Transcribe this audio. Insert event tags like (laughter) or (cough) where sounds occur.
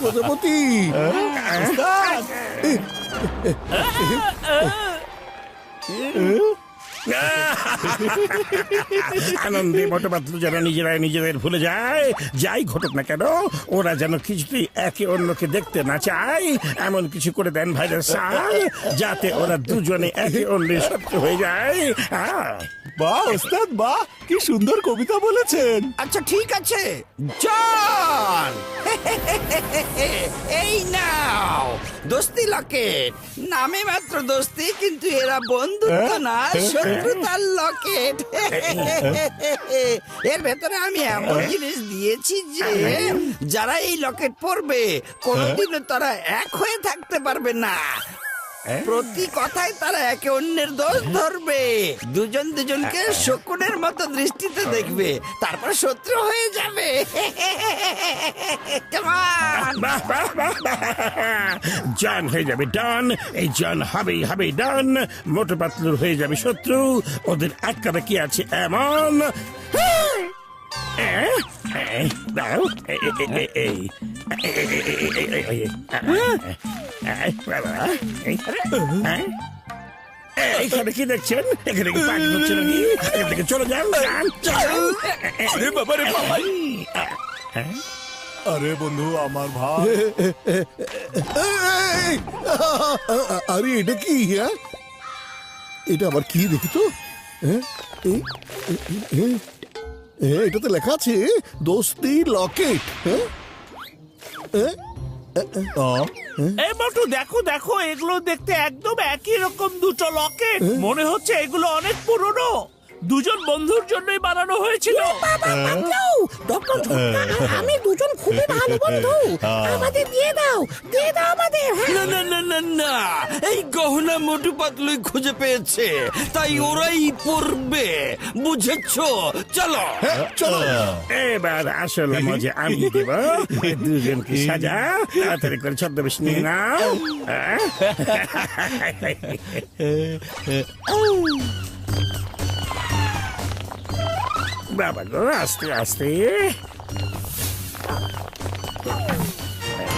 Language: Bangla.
প্রজাপতি আনন্দে মোটপাত্র যেন নিজেরাই নিজেদের ভুলে যায়, যাই ঘটুক না কেন, ওরা যেন কিছুতেই একে অন্যকে দেখতে না চায়, এমন কিছু করে দেন ভাইরাস যাতে ওরা দুজনে একে অন্যের শত্রু হয়ে যায়। হ্যাঁ বাহ ওস্তাদ বাহ কি সুন্দর কবিতা বলেছেন। আচ্ছা ঠিক আছে। চল। (laughs) এই নাও। দোস্তি লকেট নামে মাত্র দোস্তি কিন্তু এরা বন্ধুত্ব না শত্রুতার লকেট (laughs) এর ভেতরে আমি এমন জিনিস দিয়েছি যে যারা এই লকেট পরবে কোনোদিনও তারা এক হয়ে থাকতে পারবে না। প্রতি কথায় তারা একে অন্যের দোষ ধরবে দুজন দুজনকে শকুনের মতো দৃষ্টিতে দেখবে তারপর শত্রু হয়ে যাবে। জন হয়ে যাবে ডন এই জন হবেই হবে ডন মোটর পাতলুর হয়ে যাবে শত্রু ওদের আটকাবে কি আছে এমন এই। এখানে কি দেখছেন এখানে কি পানি হচ্ছে নাকি এখান থেকে চলে যান আরে বাবা রে বাবা আরে বন্ধু আমার ভাই আরে এটা কি হ্যাঁ? এটা আবার কি, দেখি তো। এটাতে লেখা আছে, দোস্তি লকেট হ্যাঁ? এই মোটু দেখো দেখো এগুলো দেখতে একদম একই রকম দুটো লকেট। মনে হচ্ছে এগুলো অনেক পুরনো। দুজন বন্ধুর জন্যই বানানো হয়েছিল। ডক্টর ঝটকা আমি দুজন খুবই ভালো বন্ধু। আমাদের দিয়ে দাও দিয়ে দাও আমাদের হ্যাঁ। না না না না এই গহনা মোটু পাতলুই খুঁজে পেয়েছে তাই ওরাই পড়বে বুঝেছ? চলো। চলো। এবার আসল মজা আমি দেব। দুজনকে সাজা তাড়াতাড়ি করে ছদ্মবেশ নিয়ে নাও। হ্যাঁ? বাবা গো আস্তে আস্তে।